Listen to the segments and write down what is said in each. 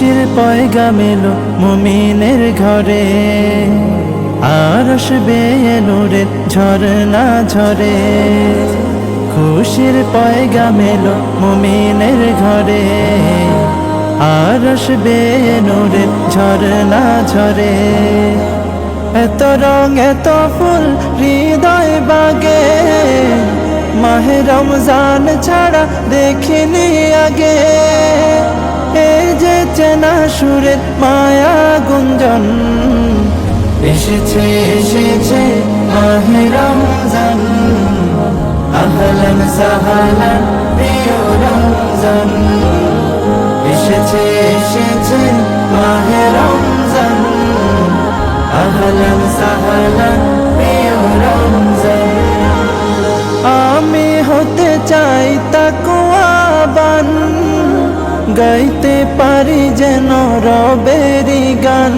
খুশির পয়গাম এলো মুমিনের ঘরে। আর আসবে নূরের ঝরনা ঝরে। খুশির পয়গাম এলো মুমিনের ঘরে। আর আসবে নূরের ঝরনা ঝরে। এত রং, এত ফুল হৃদয় বাগে। মাহে রমজান ছাড়া দেখিনি আগে। চেনা সুরের মায়া গুঞ্জন। এসেছে এসেছে মাহে রমজান। আহলান সাহালান প্রিয় রমজান। এসেছে এসেছে মাহে রমজান। আহলান সাহালান প্রিয় রমজান। আমি হতে চাই তাকুয়াবান গাইতে পারি যেন রবেরি গান।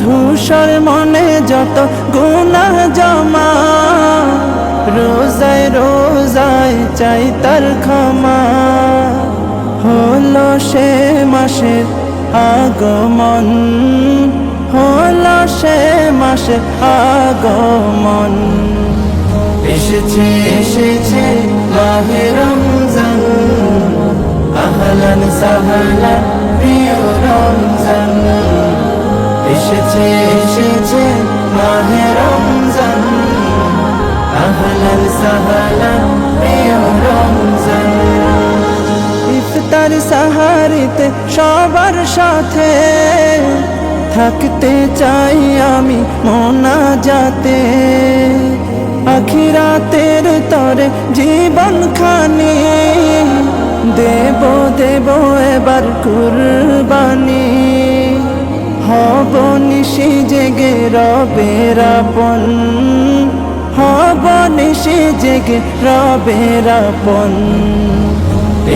ধূসর মনে যত গুণা জমা, রোজায় রোজায় চাই তার ক্ষমা। হলো সে মাসের আগমন, হলো সে মাসের আগমন। এসেছে এসেছে মাহে রমজান আহলান সাহলান প্রিয় রমজান। এসেছে এসেছে মাহে রমজান। আহলান সাহলান প্রিয় রমজান। ইফতার সাহারিতে সবার সাথে থাকতে চাই আমি মোনা যাতে আখিরাতের তরে জীবন খানি দেব দেব এবার কুরবানি। হব নিশি জেগে রবের আপন। হব নিশি জেগে রবের আপন।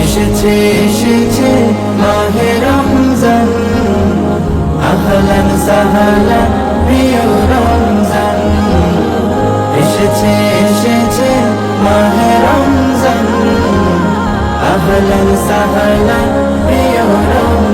এসেছে এসেছে মাহে রমজান। আহলান সাহালান, প্রিয় রমজান। এসেছে আহলান সাহালান প্রিয় রমজান